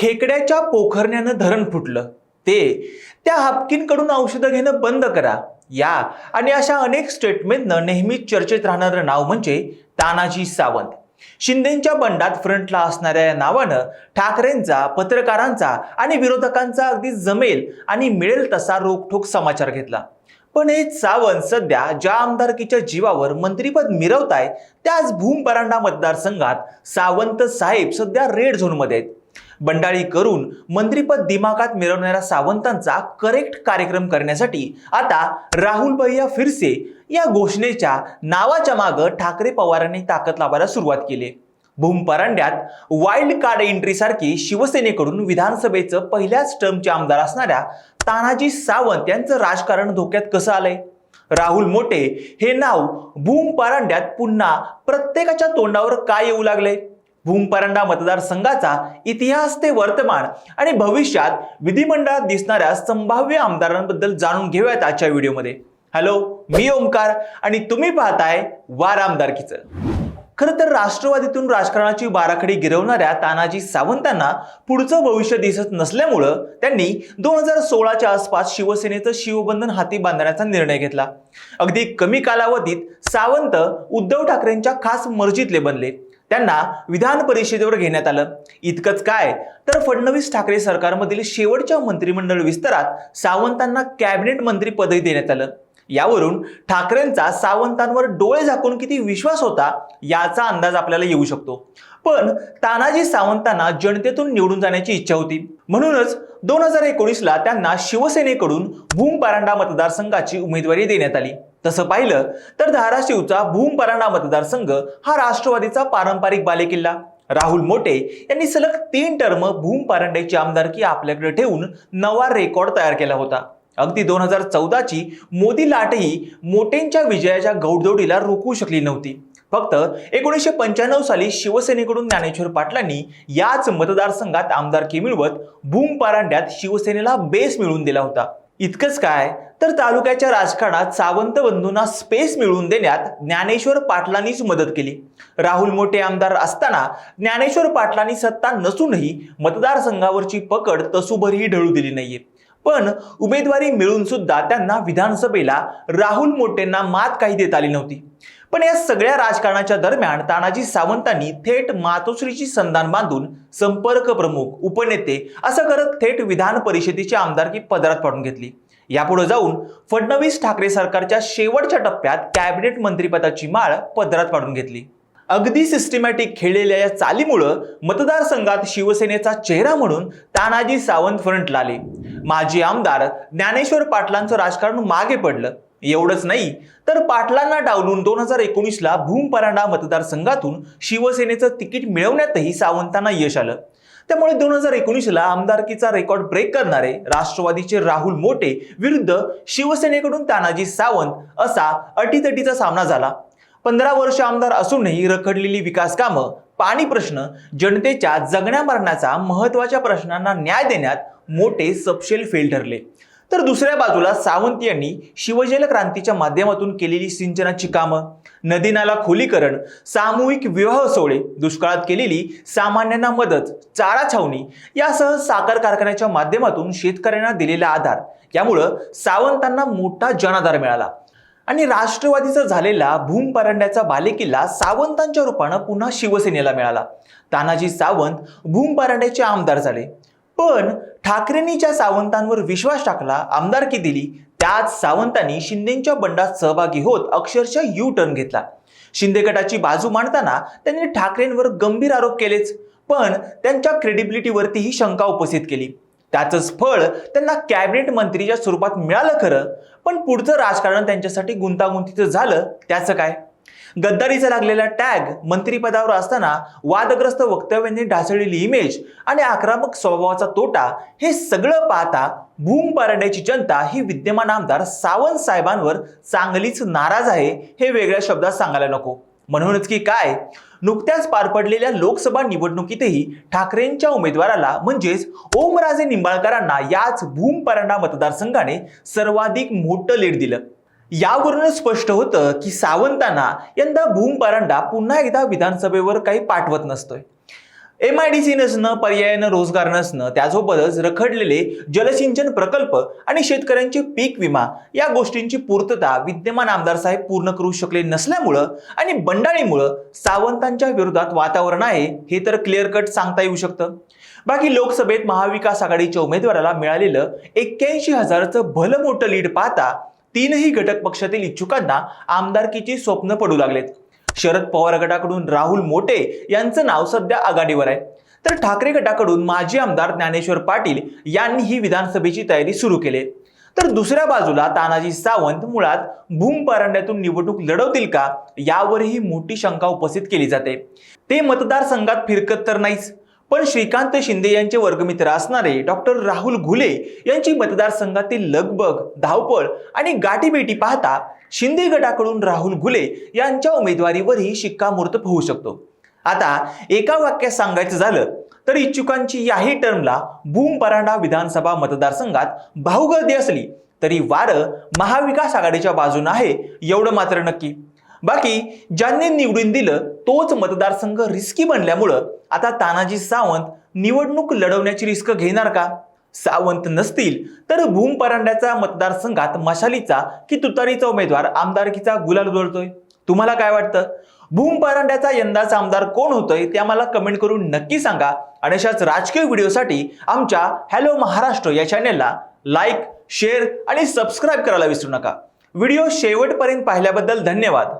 खेकड्याच्या पोखरण्यानं धरण फुटलं. ते त्या हापकींकडून औषधं घेणं बंद करा. या आणि अशा अनेक स्टेटमेंटनं नेहमीच चर्चेत राहणारं नाव म्हणजे तानाजी सावंत. शिंदेच्या बंडात फ्रंटला असणाऱ्या या नावानं ठाकरेंचा पत्रकारांचा आणि विरोधकांचा अगदी जमेल आणि मिळेल तसा रोखठोक समाचार घेतला. पण हे सावंत सध्या ज्या आमदारकीच्या जीवावर मंत्रीपद मिरवताय त्याच भूम परांडा मतदारसंघात सावंत साहेब सध्या रेड झोनमध्ये आहेत. बंडाळी करून मंत्रीपद दिमागात मिरवणाऱ्या सावंतांचा करेक्ट कार्यक्रम करण्यासाठी आता राहुल भैया फिरसे या घोषणेच्या नावाच्या मागं ठाकरे पवारांनी ताकद लावायला सुरुवात केली. भूम परांड्यात वाईल्ड कार्ड एंट्री सारखी शिवसेनेकडून विधानसभेचं पहिल्याच टर्मचे आमदार असणाऱ्या तानाजी सावंत यांचं राजकारण धोक्यात कसं आलंय? राहुल मोटे हे नाव भूम परांड्यात पुन्हा प्रत्येकाच्या तोंडावर काय येऊ लागले भूमपरंडा मतदारसंघाचा इतिहास ते वर्तमान आणि भविष्यात विधिमंडळात दिसणाऱ्या संभाव्य आमदारांबद्दल जाणून घेऊयात आजच्या व्हिडिओमध्ये. हॅलो मी ओमकार आणि तुम्ही पाहताय वार आमदारकीचं. खरं तर राष्ट्रवादीतून राजकारणाची बाराखडी गिरवणाऱ्या तानाजी सावंतांना पुढचं भविष्य दिसत नसल्यामुळं त्यांनी दोन हजार सोळाच्या आसपास शिवसेनेचं शिवबंधन हाती बांधण्याचा निर्णय घेतला. अगदी कमी कालावधीत सावंत उद्धव ठाकरेंच्या खास मर्जीतले बनले. त्यांना विधान परिषदेवर घेण्यात आलं. इतकंच काय? तर फडणवीस ठाकरे सरकारमधील शेवटच्या मंत्रिमंडळ विस्तारात सावंतांना कॅबिनेट मंत्री पदही देण्यात आलं. यावरून ठाकरेंचा सावंतांवर डोळे झाकून किती विश्वास होता याचा अंदाज आपल्याला येऊ शकतो. पण तानाजी सावंतांना जनतेतून निवडून जाण्याची इच्छा होती. म्हणूनच दोन हजार एकोणीसला त्यांना शिवसेनेकडून भूम परांडा मतदारसंघाची उमेदवारी देण्यात आली. तसं पाहिलं तर धाराशिवचा भूम परांडा मतदारसंघ हा राष्ट्रवादीचा पारंपरिक बालेकिल्ला. राहुल मोटे यांनी सलग तीन टर्म भूमपारंड्याची आमदारकी आपल्याकडे ठेवून नवा रेकॉर्ड तयार केला होता. अगदी दोन हजार चौदाची मोदी लाटही मोटेंच्या विजयाच्या गौडदौडीला रोखू शकली नव्हती. फक्त एकोणीसशे पंच्याण्णव साली शिवसेनेकडून ज्ञानेश्वर पाटलांनी याच मतदारसंघात आमदारकी मिळवत भूम परांड्यात शिवसेनेला बेस मिळवून दिला होता. इतकंच काय? तर तालुक्याच्या राजकारणात सावंत बंधूंना स्पेस मिळवून देण्यात ज्ञानेश्वर पाटलांनीच मदत केली. राहुल मोठे आमदार असताना ज्ञानेश्वर पाटलांनी सत्ता नसूनही मतदारसंघावरची पकड तसूभरही ढळू दिली नाहीये. पण उमेदवारी मिळून सुद्धा त्यांना विधानसभेला राहुल मोटेंना मात काही देता आली नव्हती. पण या सगळ्या राजकारणाच्या दरम्यान तानाजी सावंतांनी थेट मातोश्रीची संधान बांधून संपर्क प्रमुख उपनेते असं करत थेट विधान परिषदेची आमदारकी पदरात पाडून घेतली. यापुढे जाऊन फडणवीस ठाकरे सरकारच्या शेवटच्या टप्प्यात कॅबिनेट मंत्रिपदाची माळ पदरात पाडून घेतली. अगदी सिस्टमॅटिक खेळलेल्या या चालीमुळं मतदारसंघात शिवसेनेचा चेहरा म्हणून तानाजी सावंत फ्रंटला आले. माजी आमदार ज्ञानेश्वर पाटलांचं राजकारण मागे पडलं. एवढंच नाही तर पाटलांना डावलून दोन हजार एकोणीसला भूम परांडा मतदारसंघातून शिवसेनेचं तिकीट मिळवण्यातही सावंतांना यश आलं. त्यामुळे दोन हजार एकोणीसला आमदारकीचा रेकॉर्ड ब्रेक करणारे राष्ट्रवादीचे राहुल मोटे विरुद्ध शिवसेनेकडून तानाजी सावंत असा अटीतटीचा सामना झाला. पंधरा वर्ष आमदार असूनही रखडलेली विकास कामं पाणी प्रश्न जनतेच्या जगण्या मरण्याचा महत्त्वाच्या प्रश्नांना न्याय देण्यात मोठे सपशेल फेल ठरले. तर दुसऱ्या बाजूला सावंत यांनी शिवजल क्रांतीच्या माध्यमातून केलेली सिंचनाची कामं नदी नाला खोलीकरण सामूहिक विवाह सोहळे दुष्काळात केलेली सामान्यांना मदत चारा छावणी यासह साखर कारखान्याच्या माध्यमातून शेतकऱ्यांना दिलेला आधार. यामुळं सावंतांना मोठा जनाधार मिळाला. आणि राष्ट्रवादीचा झालेला भूम परांड्याचा बालेकिल्ला सावंतांच्या रूपानं पुन्हा शिवसेनेला मिळाला. तानाजी सावंत भूम परांड्याचे आमदार झाले. पण ठाकरेंनी ज्या सावंतांवर विश्वास टाकला आमदारकी दिली. त्याच सावंतांनी शिंदेच्या बंडात सहभागी होत अक्षरशः यू टर्न घेतला. शिंदे गटाची बाजू मांडताना त्यांनी ठाकरेंवर गंभीर आरोप केलेच पण त्यांच्या क्रेडिबिलिटीवरतीही शंका उपस्थित केली. त्याचंच फळ त्यांना कॅबिनेट मंत्रीच्या स्वरूपात मिळालं खरं पण पुढचं राजकारण त्यांच्यासाठी गुंतागुंतीचं झालं त्याचं काय? गद्दारीचा लागलेला टॅग मंत्रीपदावर असताना वादग्रस्त वक्तव्यांनी ढासळलेली इमेज आणि आक्रमक स्वभावाचा तोटा हे सगळं पाहता भूम परांड्याची जनता ही विद्यमान आमदार सावंत साहेबांवर चांगलीच नाराज आहे हे वेगळ्या शब्दात सांगायला नको. म्हणूनच की काय? नुकत्याच पार पडलेल्या लोकसभा निवडणुकीतही ठाकरेंच्या उमेदवाराला म्हणजेच ओमराजे निंबाळकरांना याच भूम परांडा मतदारसंघाने सर्वाधिक मोठं लीड दिलं. यावरूनच स्पष्ट होतं की सावंतांना यंदा भूम परांडा पुन्हा एकदा विधानसभेवर काही पाठवत नसतोय. एम आय डी सी नसणं पर्यायानं रोजगार नसणं त्यासोबतच रखडलेले जलसिंचन प्रकल्प आणि शेतकऱ्यांचे पीक विमा या गोष्टींची पूर्तता विद्यमान आमदार साहेब पूर्ण करू शकले नसल्यामुळं आणि बंडाळीमुळं सावंतांच्या विरोधात वातावरण आहे हे तर क्लिअर कट सांगता येऊ शकतं. बाकी लोकसभेत महाविकास आघाडीच्या उमेदवाराला मिळालेलं एक्क्याऐंशी हजाराचं भलं मोठं लीड पाहता तीनही घटक पक्षातील इच्छुकांना आमदारकीची स्वप्न पडू लागलेत. शरद पवार गटाकडून राहुल मोटे यांचं नाव सध्या आघाडीवर आहे. तर ठाकरे गटाकडून माजी आमदार ज्ञानेश्वर पाटील यांनी ही विधानसभेची तयारी सुरू केली. तर दुसऱ्या बाजूला तानाजी सावंत मुळात भूम परांड्यातून निवडणूक लढवतील का? यावरही मोठी शंका उपस्थित केली जाते. ते मतदारसंघात फिरकत तर नाहीच. पण श्रीकांत शिंदे यांचे वर्गमित्र असणारे डॉक्टर राहुल घुले यांची मतदारसंघातील लगबग धावपळ आणि गाठीभेटी पाहता शिंदे गटाकडून राहुल घुले यांच्या उमेदवारीवरही शिक्कामोर्तब होऊ शकतो. आता एका वाक्यात सांगायचं झालं तर इच्छुकांची याही टर्मला भूम परांडा विधानसभा मतदारसंघात भाऊगर्दी असली तरी वारं महाविकास आघाडीच्या बाजून आहे एवढं मात्र नक्की. बाकी ज्यांनी निवडून दिलं तोच मतदारसंघ रिस्की बनल्यामुळं आता तानाजी सावंत निवडणूक लढवण्याची रिस्क घेणार का? सावंत नसतील तर भूम परांड्याचा मतदारसंघात मशालीचा की तुतारीचा उमेदवार आमदारकीचा गुलाल उधळतोय? तुम्हाला काय वाटतं? भूम परांड्याचा यंदाचा आमदार कोण होतोय ते आम्हाला कमेंट करून नक्की सांगा. आणि अशाच राजकीय व्हिडिओसाठी आमच्या हॅलो महाराष्ट्र या चॅनेलला लाईक शेअर आणि सबस्क्राईब करायला विसरू नका. व्हिडिओ शेवटपर्यंत पाहिल्याबद्दल धन्यवाद.